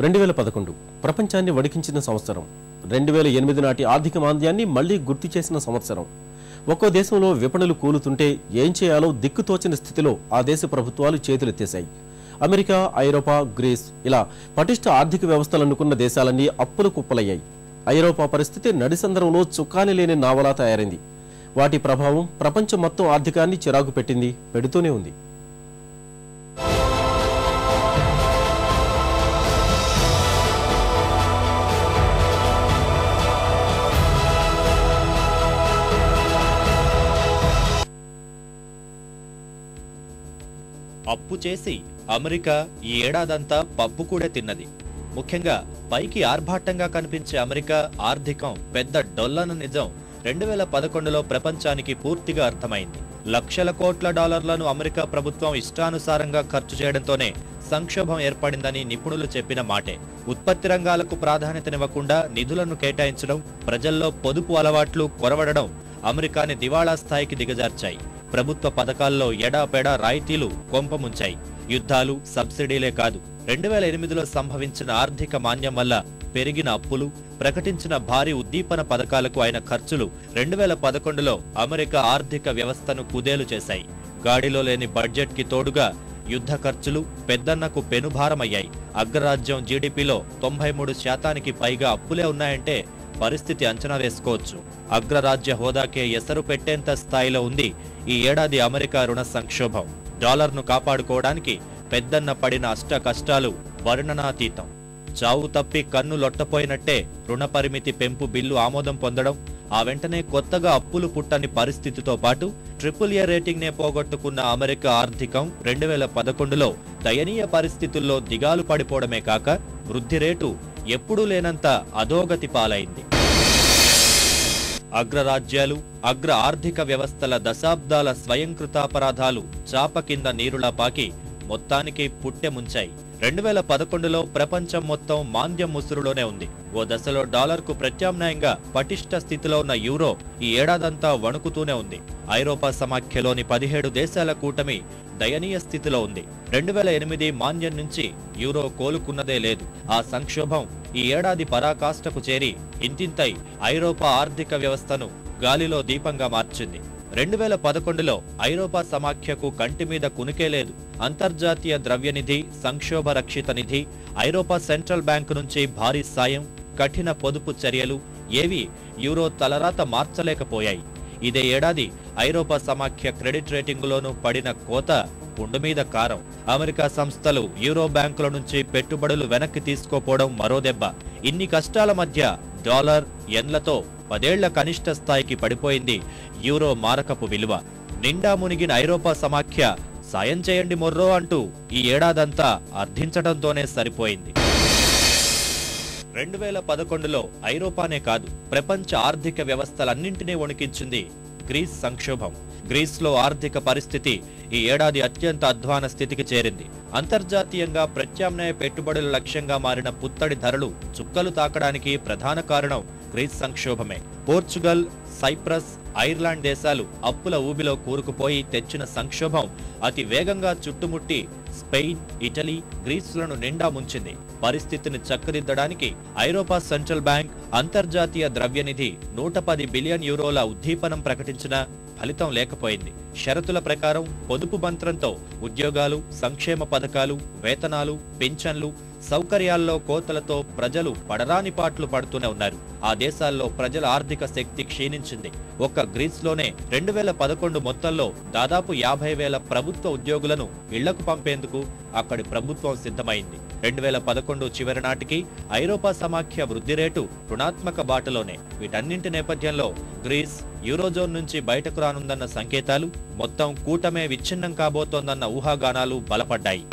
రెండు వేల పదకొండు. ప్రపంచాన్ని వణికించిన సంవత్సరం. రెండు వేల ఎనిమిది నాటి ఆర్థిక మాంద్యాన్ని మళ్ళీ గుర్తు చేసిన సంవత్సరం. ఒక్కో దేశంలో విపణులు కూలుతుంటే ఏం చేయాలో దిక్కుతోచిన స్థితిలో ఆ దేశ ప్రభుత్వాలు చేతులెత్తేశాయి. అమెరికా ఐరోపా గ్రీస్ ఇలా పటిష్ట ఆర్థిక వ్యవస్థలు అనుకున్న దేశాలన్నీ అప్పులు కుప్పలయ్యాయి. ఐరోపా పరిస్థితి నడిసందరంలో చుక్కాని లేని నావలా తయారైంది. వాటి ప్రభావం ప్రపంచం మొత్తం ఆర్థికాన్ని చిరాకు పెట్టింది పెడుతూనే ఉంది. అప్పు చేసి అమెరికా ఈ ఏడాదంతా పప్పు కూడా తిన్నది. ముఖ్యంగా పైకి ఆర్భాటంగా కనిపించే అమెరికా ఆర్థికం పెద్ద డొల్లన నిజం రెండు వేల పదకొండులో ప్రపంచానికి పూర్తిగా అర్థమైంది. లక్షల కోట్ల డాలర్లను అమెరికా ప్రభుత్వం ఇష్టానుసారంగా ఖర్చు చేయడంతోనే సంక్షోభం ఏర్పడిందని నిపుణులు చెప్పిన మాటే. ఉత్పత్తి రంగాలకు ప్రాధాన్యతనివ్వకుండా నిధులను కేటాయించడం ప్రజల్లో పొదుపు అలవాట్లు కొరవడడం అమెరికాని దివాళా స్థాయికి దిగజార్చాయి. ప్రభుత్వ పథకాల్లో ఎడాపెడా రాయితీలు కొంపముంచాయి. యుద్ధాలు సబ్సిడీలే కాదు. రెండు వేల ఎనిమిదిలో సంభవించిన ఆర్థిక మాన్యం వల్ల పెరిగిన అప్పులు ప్రకటించిన భారీ ఉద్దీపన పథకాలకు అయిన ఖర్చులు రెండు వేల పదకొండులో అమెరికా ఆర్థిక వ్యవస్థను కుదేలు చేశాయి. గాడిలో లేని బడ్జెట్కి తోడుగా యుద్ధ ఖర్చులు పెద్దన్నకు పెనుభారమయ్యాయి. అగ్రరాజ్యం జీడిపిలో తొంభై మూడు శాతానికి పైగా అప్పులే ఉన్నాయంటే పరిస్థితి అంచనా వేసుకోవచ్చు. అగ్రరాజ్య హోదాకే ఎసరు పెట్టేంత స్థాయిలో ఉంది ఈ ఏడాది అమెరికా రుణ సంక్షోభం. డాలర్ను కాపాడుకోవడానికి పెద్దన్న పడిన అష్ట కష్టాలు వర్ణనాతీతం. చావు తప్పి కన్ను లొట్టపోయినట్టే రుణ పరిమితి పెంపు బిల్లు ఆమోదం పొందడం ఆ వెంటనే కొత్తగా అప్పులు పుట్టని పరిస్థితితో పాటు ట్రిపుల్ ఏ రేటింగ్ నే పోగొట్టుకున్న అమెరికా ఆర్థికం రెండు వేల పదకొండులో దయనీయ పరిస్థితుల్లో దిగాలు పడిపోవడమే కాక వృద్ధి రేటు ఎప్పుడూ లేనంత అధోగతి పాలైంది. అగ్రరాజ్యాలు అగ్ర ఆర్థిక వ్యవస్థల దశాబ్దాల స్వయంకృతాపరాధాలు చాప కింద నీరులా పాకి మొత్తానికి పుట్టె ముంచాయి. రెండు వేల పదకొండులో ప్రపంచం మొత్తం మాంద్యం ముసురులోనే ఉంది. ఓ దశలో డాలర్కు ప్రత్యామ్నాయంగా పటిష్ట స్థితిలో ఉన్న యూరో ఈ ఏడాదంతా వణుకుతూనే ఉంది. ఐరోపా సమాఖ్యలోని పదిహేడు దేశాల కూటమి దయనీయ స్థితిలో ఉంది. రెండు వేల ఎనిమిది మాంద్యం నుంచి యూరో కోలుకున్నదే లేదు. ఆ సంక్షోభం ఈ ఏడాది పరాకాష్ఠకు చేరి ఇంతింతై ఐరోపా ఆర్థిక వ్యవస్థను గాలిలో దీపంగా మార్చింది. రెండు వేల పదకొండులో ఐరోపా సమాఖ్యకు కంటి మీద కునికే లేదు. అంతర్జాతీయ ద్రవ్యనిధి సంక్షోభ రక్షిత నిధి ఐరోపా సెంట్రల్ బ్యాంకు నుంచి భారీ సాయం కఠిన పొదుపు చర్యలు ఏవి యూరో తలరాత మార్చలేకపోయాయి. ఇదే ఏడాది ఐరోపా సమాఖ్య క్రెడిట్ రేటింగులోనూ పడిన కోత పుండు మీద కారం. అమెరికా సంస్థలు యూరో బ్యాంకుల నుంచి పెట్టుబడులు వెనక్కి తీసుకోపోవడం మరో దెబ్బ. ఇన్ని కష్టాల మధ్య డాలర్ ఎన్లతో పదేళ్ళ కనిష్ట స్థాయికి పడిపోయింది యూరో మారకపు విలువ. నిండా మునిగిన ఐరోపా సమాఖ్య సాయం చేయండి మొర్రో అంటూ ఈ ఏడాదంతా అర్థించడంతోనే సరిపోయింది. రెండు వేల పదకొండులో ఐరోపానే కాదు ప్రపంచ ఆర్థిక వ్యవస్థలన్నింటినీ వణికించింది గ్రీస్ సంక్షోభం. గ్రీస్లో ఆర్థిక పరిస్థితి ఈ ఏడాది అత్యంత అధ్వాన స్థితికి చేరింది. అంతర్జాతీయంగా ప్రత్యామ్నాయ పెట్టుబడుల లక్ష్యంగా మారిన పుత్తడి ధరలు చుక్కలు తాకడానికి ప్రధాన కారణం గ్రీస్ సంక్షోభమే. పోర్చుగల్ సైప్రస్ ఐర్లాండ్ దేశాలు అప్పుల ఊబిలో కూరుకుపోయి తెచ్చిన సంక్షోభం అతి వేగంగా చుట్టుముట్టి స్పెయిన్ ఇటలీ గ్రీసులను నిండా ముంచింది. పరిస్థితిని చక్కదిద్దడానికి ఐరోపా సెంట్రల్ బ్యాంక్ అంతర్జాతీయ ద్రవ్యనిధి నూట పది బిలియన్ యూరోల ఉద్దీపనం ప్రకటించిన ఫలితం లేకపోయింది. షరతుల ప్రకారం పొదుపు మంత్రంతో ఉద్యోగాలు సంక్షేమ పథకాలు వేతనాలు పింఛన్లు సౌకర్యాల్లో కోతలతో ప్రజలు పడరాని పాట్లు పడుతూనే ఉన్నారు. ఆ దేశాల్లో ప్రజల ఆర్థిక శక్తి క్షీణించింది. ఒక్క గ్రీస్లోనే రెండు వేల పదకొండు మొత్తంలో దాదాపు యాభై వేల ప్రభుత్వ ఉద్యోగులను ఇళ్ళకు పంపేందుకు అక్కడి ప్రభుత్వం సిద్ధమైంది. రెండు వేల పదకొండు చివరి నాటికి ఐరోపా సమాఖ్య వృద్ధి రేటు రుణాత్మక బాటలోనే. వీటన్నింటి నేపథ్యంలో గ్రీస్ యూరోజోన్ నుంచి బయటకు రానుందన్న సంకేతాలు మొత్తం కూటమే విచ్ఛిన్నం కాబోతోందన్న ఊహాగానాలు బలపడ్డాయి.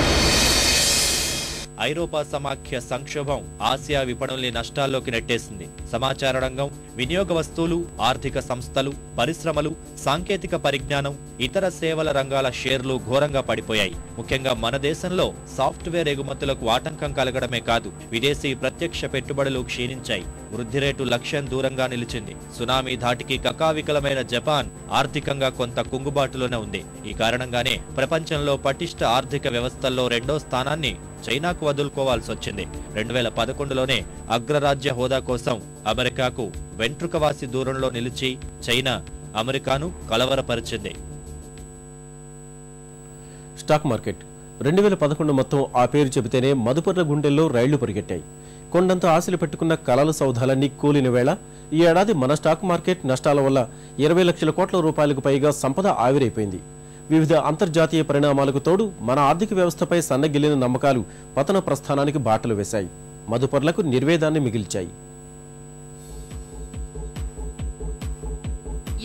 ఐరోపా సమాఖ్య సంక్షోభం ఆసియా విపణుల్ని నష్టాల్లోకి నెట్టేసింది. సమాచార రంగం వినియోగ వస్తువులు ఆర్థిక సంస్థలు పరిశ్రమలు సాంకేతిక పరిజ్ఞానం ఇతర సేవల రంగాల షేర్లు ఘోరంగా పడిపోయాయి. ముఖ్యంగా మన దేశంలో సాఫ్ట్వేర్ ఎగుమతులకు ఆటంకం కలగడమే కాదు విదేశీ ప్రత్యక్ష పెట్టుబడులు క్షీణించాయి. వృద్ధి రేటు లక్ష్యం దూరంగా నిలిచింది. సునామీ ధాటికి కకావికలమైన జపాన్ ఆర్థికంగా కొంత కుంగుబాటులోనే ఉంది. ఈ కారణంగానే ప్రపంచంలో పటిష్ట ఆర్థిక వ్యవస్థల్లో రెండో స్థానాన్ని చైనాకు వదులుకోవాల్సి వచ్చింది రెండు వేల పదకొండులోనే అగ్రరాజ్య హోదా కోసం అమెరికాకు వెంట్రుకవాసి దూరంలో నిలిచి చైనా అమెరికాను కలవరపరిచింది. Stock market. రెండు వేల పదకొండు మొత్తం ఆ పేరు చెబితేనే మదుపర్ల గుండెల్లో రైళ్ళు పరిగెట్టాయి. కొండంత ఆశలు పెట్టుకున్న కలల సౌధాలన్నీ కూలిన వేళ ఈ ఏడాది మన స్టాక్ మార్కెట్ నష్టాల వల్ల ఇరవై లక్షల కోట్ల రూపాయలకు పైగా సంపద ఆవిరైపోయింది. వివిధ అంతర్జాతీయ పరిణామాలకు తోడు మన ఆర్థిక వ్యవస్థపై సన్నగిల్లిన నమ్మకాలు పతన ప్రస్థానానికి బాటలు వేశాయి. మదుపర్లకు నిర్వేదాన్ని మిగిల్చాయి.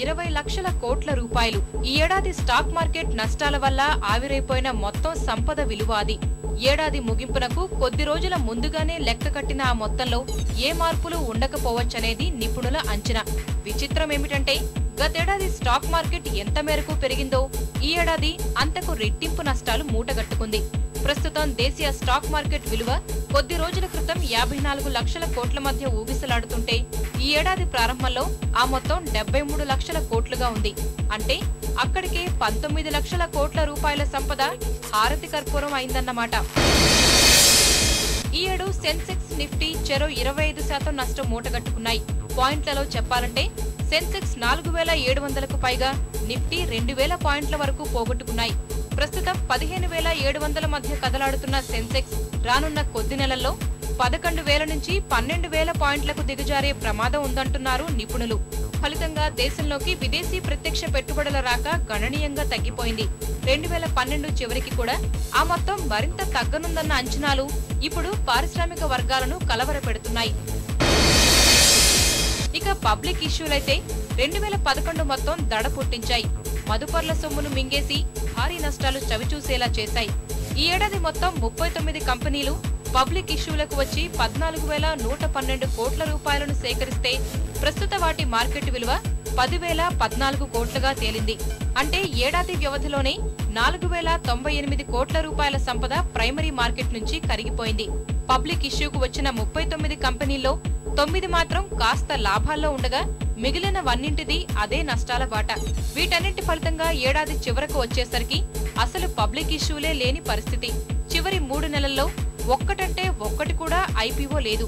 ఇరవై లక్షల కోట్ల రూపాయలు ఈ ఏడాది స్టాక్ మార్కెట్ నష్టాల వల్ల ఆవిరైపోయిన మొత్తం సంపద విలువ అది. ఏడాది ముగింపునకు కొద్ది రోజుల ముందుగానే లెక్క కట్టిన ఆ మొత్తంలో ఏ మార్పులు ఉండకపోవచ్చనేది నిపుణుల అంచనా. విచిత్రమేమిటంటే గతేడాది స్టాక్ మార్కెట్ ఎంత మేరకు పెరిగిందో ఈ ఏడాది అంతకు రెట్టింపు నష్టాలు మూటగట్టుకుంది. ప్రస్తుతం దేశీయ స్టాక్ మార్కెట్ విలువ కొద్ది రోజుల క్రితం యాభై నాలుగు లక్షల కోట్ల మధ్య ఊగిసలాడుతుంటే ఈ ఏడాది ప్రారంభంలో ఆ మొత్తం డెబ్బై మూడు లక్షల కోట్లుగా ఉంది. అంటే అక్కడికే పంతొమ్మిది లక్షల కోట్ల రూపాయల సంపద హారతి కర్పూరం అయిందన్నమాట. ఈ ఏడు సెన్సెక్స్ నిఫ్టీ చెరో ఇరవై ఐదు శాతం నష్టం మూటగట్టుకున్నాయి. పాయింట్లలో చెప్పాలంటే సెన్సెక్స్ నాలుగు వేల ఏడు వందలకు పైగా నిఫ్టీ రెండు వేల పాయింట్ల వరకు పోగొట్టుకున్నాయి. ప్రస్తుతం పదిహేను వేల ఏడు వందల మధ్య కదలాడుతున్న సెన్సెక్స్ రానున్న కొద్ది నెలల్లో పదకొండు వేల నుంచి పన్నెండు వేల పాయింట్లకు దిగజారే ప్రమాదం ఉందంటున్నారు నిపుణులు. ఫలితంగా దేశంలోకి విదేశీ ప్రత్యక్ష పెట్టుబడుల రాక గణనీయంగా తగ్గిపోయింది. రెండు వేల పన్నెండు చివరికి కూడా ఆ మొత్తం మరింత తగ్గనుందన్న అంచనాలు ఇప్పుడు పారిశ్రామిక వర్గాలను కలవరపెడుతున్నాయి. ఇక పబ్లిక్ ఇష్యూలైతే రెండు వేల పదకొండు మొత్తం దడ పుట్టించాయి. మదుపర్ల సొమ్మును మింగేసి భారీ నష్టాలు చవిచూసేలా చేశాయి. ఈ ఏడాది మొత్తం ముప్పై తొమ్మిది కంపెనీలు పబ్లిక్ ఇష్యూలకు వచ్చి పద్నాలుగు వేల నూట పన్నెండు కోట్ల రూపాయలను సేకరిస్తే ప్రస్తుత వాటి మార్కెట్ విలువ పదివేల పద్నాలుగు కోట్లుగా తేలింది. అంటే ఏడాది వ్యవధిలోనే నాలుగు వేల తొంభై ఎనిమిది కోట్ల రూపాయల సంపద ప్రైమరీ మార్కెట్ నుంచి కరిగిపోయింది. పబ్లిక్ ఇష్యూకు వచ్చిన ముప్పై తొమ్మిది కంపెనీల్లో తొమ్మిది మాత్రం కాస్త లాభాల్లో ఉండగా మిగిలిన వన్నింటిది అదే నష్టాల బాట. వీటన్నింటి ఫలితంగా ఏడాది చివరకు వచ్చేసరికి అసలు పబ్లిక్ ఇష్యూలే లేని పరిస్థితి. చివరి మూడు నెలల్లో ఒక్కటంటే ఒక్కటి కూడా ఐపీఓ లేదు.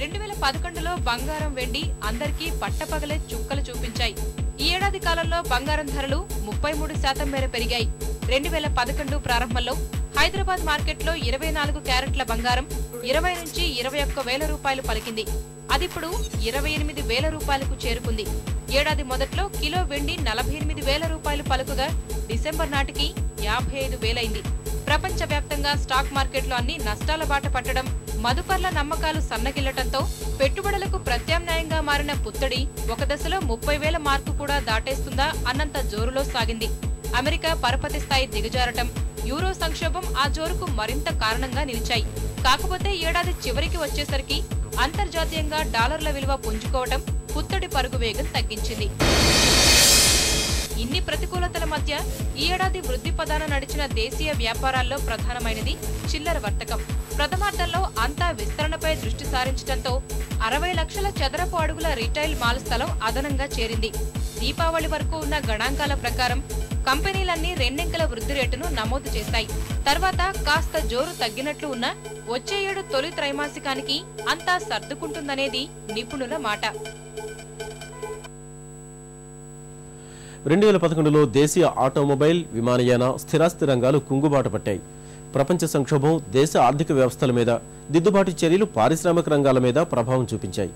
రెండు వేల పదకొండులో బంగారం వెండి అందరికీ పట్టపగలే చుక్కలు చూపించాయి. ఈ ఏడాది కాలంలో బంగారం ధరలు ముప్పై మూడు శాతం మేర పెరిగాయి. రెండు వేల పదకొండు ప్రారంభంలో హైదరాబాద్ మార్కెట్లో ఇరవై నాలుగు క్యారెట్ల బంగారం ఇరవై నుంచి ఇరవై ఒక్క వేల రూపాయలు పలికింది. అదిప్పుడు ఇరవై ఎనిమిది వేల రూపాయలకు చేరుకుంది. ఏడాది మొదట్లో కిలో వెండి నలభై ఎనిమిది వేల రూపాయలు పలుకుగా డిసెంబర్ నాటికి యాభై ఐదు వేలైంది. ప్రపంచవ్యాప్తంగా స్టాక్ మార్కెట్లో అన్ని నష్టాల బాట పట్టడం మదుపర్ల నమ్మకాలు సన్నగిల్లటంతో పెట్టుబడులకు ప్రత్యామ్నాయంగా మారిన పుత్తడి ఒక దశలో ముప్పై వేల మార్కు కూడా దాటేస్తుందా అన్నంత జోరులో సాగింది. అమెరికా పరపతి స్థాయి దిగజారటం యూరో సంక్షోభం ఆ జోరుకు మరింత కారణంగా నిలిచాయి. కాకపోతే ఏడాది చివరికి వచ్చేసరికి అంతర్జాతీయంగా డాలర్ల విలువ పుంజుకోవడం పుత్తడి పరుగు వేగం తగ్గించింది. ఇన్ని ప్రతికూలతల మధ్య ఈ ఏడాది వృద్ధి పదాన నడిచిన దేశీయ వ్యాపారాల్లో ప్రధానమైనది చిల్లర వర్తకం. ప్రథమార్థంలో అంతా విస్తరణపై దృష్టి సారించడంతో అరవై లక్షల చదరపు అడుగుల రిటైల్ మాల్ స్థలం అదనంగా చేరింది. దీపావళి వరకు ఉన్న గణాంకాల ప్రకారం కంపెనీలన్నీ రెండింకల వృద్ధి రేటును నమోదు చేశాయి తర్వాత కాస్త జోరు తగ్గినట్లు ఉన్న వచ్చే ఏడు తొలి త్రైమాసికానికి అంతా సర్దుకుంటుందనేది నిపుణుల మాట. రెండు వేల పదకొండులో దేశీయ ఆటోమొబైల్ విమానయాన స్థిరాస్తి రంగాలు కుంగుబాటు పట్టాయి. ప్రపంచ సంక్షోభం దేశ ఆర్థిక వ్యవస్థల మీద దిద్దుబాటు చర్యలు పారిశ్రామిక రంగాల మీద ప్రభావం చూపించాయి.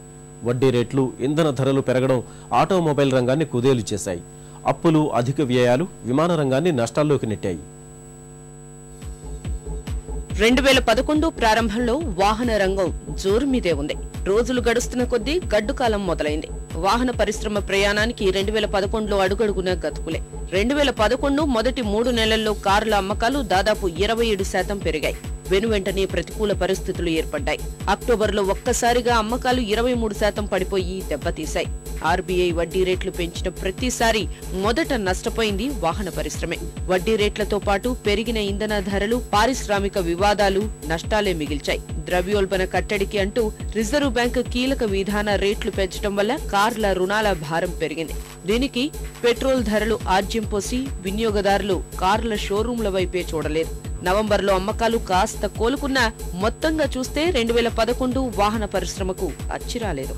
వడ్డీ రేట్లు ఇంధన ధరలు పెరగడం ఆటోమొబైల్ రంగాన్ని కుదేలు చేశాయి. అప్పులు అధిక వ్యయాలు విమాన రంగాన్ని నష్టాల్లోకి నెట్టాయి. రెండు వేల పదకొండు ప్రారంభంలో వాహన రంగం జోరు మీదే ఉంది. రోజులు గడుస్తున్న కొద్దీ గడ్డుకాలం మొదలైంది. వాహన పరిశ్రమ ప్రయాణానికి రెండు వేల పదకొండులో అడుగడుగున గతుకులే. రెండు వేల పదకొండు మొదటి మూడు నెలల్లో కార్ల అమ్మకాలు దాదాపు ఇరవై ఏడు శాతం పెరిగాయి. వెనువెంటనే ప్రతికూల పరిస్థితులు ఏర్పడ్డాయి. అక్టోబర్లో ఒక్కసారిగా అమ్మకాలు ఇరవై మూడు శాతం పడిపోయి దెబ్బతీశాయి. ఆర్బీఐ వడ్డీ రేట్లు పెంచిన ప్రతిసారి మొదట నష్టపోయింది వాహన పరిశ్రమే. వడ్డీ రేట్లతో పాటు పెరిగిన ఇంధన ధరలు పారిశ్రామిక వివాదాలు నష్టాలే మిగిల్చాయి. ద్రవ్యోల్బణ కట్టడికి అంటూ రిజర్వ్ బ్యాంక్ కీలక విధాన రేట్లు పెంచడం వల్ల కార్ల రుణాల భారం పెరిగింది. దీనికి పెట్రోల్ ధరలు ఆజ్యం పోసి వినియోగదారులు కార్ల షోరూంల వైపే చూడలేదు. నవంబర్లో అమ్మకాలు కాస్త కోలుకున్నా మొత్తంగా చూస్తే రెండు వేల పదకొండు వాహన పరిశ్రమకు అచ్చిరాలేదు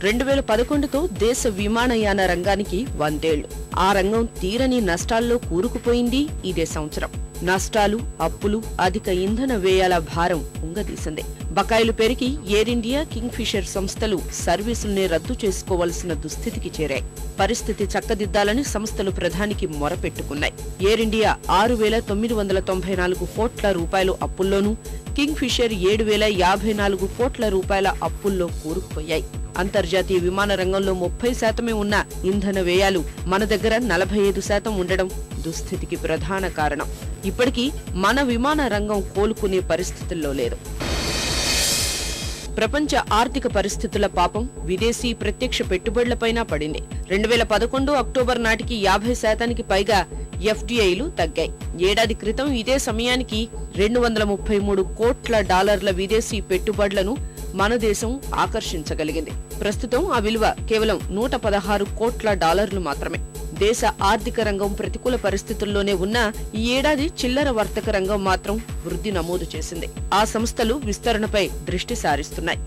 రెండు వేల పదకొండుతో దేశ విమానయాన రంగానికి వందేళ్ళు. ఆ రంగం తీరని నష్టాల్లో కూరుకుపోయింది ఇదే సంవత్సరం. నష్టాలు అప్పులు అధిక ఇంధన వ్యయాల భారం ఉంగదీసింది. బకాయిలు పెరిగి ఎయిర్ ఇండియా కింగ్ ఫిషర్ సంస్థలు సర్వీసుల్ని రద్దు చేసుకోవాల్సిన దుస్థితికి చేరాయి. పరిస్థితి చక్కదిద్దాలని సంస్థలు ప్రధానికి మొరపెట్టుకున్నాయి. ఎయిర్ ఇండియా ఆరు వేల తొమ్మిది వందల తొంభై నాలుగు కోట్ల రూపాయలు అప్పుల్లోనూ కింగ్ ఫిషర్ ఏడు వేల యాభై నాలుగు కోట్ల రూపాయల అప్పుల్లో కూరుకుపోయాయి. అంతర్జాతీయ విమాన రంగంలో ముప్పై శాతమే ఉన్న ఇంధన వ్యయాలు మన దగ్గర నలభై ఐదు శాతం ఉండడం దుస్థితికి ప్రధాన కారణం. ఇప్పటికీ మన విమాన రంగం కోలుకునే పరిస్థితుల్లో లేదు. ప్రపంచ ఆర్థిక పరిస్థితుల పాపం విదేశీ ప్రత్యక్ష పెట్టుబడులపైన పడింది. రెండు వేల పదకొండు అక్టోబర్ నాటికి యాభై శాతానికి పైగా ఎఫ్డిఐలు తగ్గాయి. ఏడాది క్రితం ఇదే సమయానికి రెండు వందల ముప్పై మూడు కోట్ల డాలర్ల విదేశీ పెట్టుబడులను మన దేశం ఆకర్షించగలిగింది. ప్రస్తుతం ఆ విలువ కేవలం నూట పదహారు కోట్ల డాలర్లు మాత్రమే. దేశ ఆర్థిక రంగం ప్రతికూల పరిస్థితుల్లోనే ఉన్నా ఈ ఏడాది చిల్లర వర్తక రంగం మాత్రం వృద్ధి నమోదు చేసింది. ఆ సంస్థలు విస్తరణపై దృష్టి సారిస్తున్నాయి.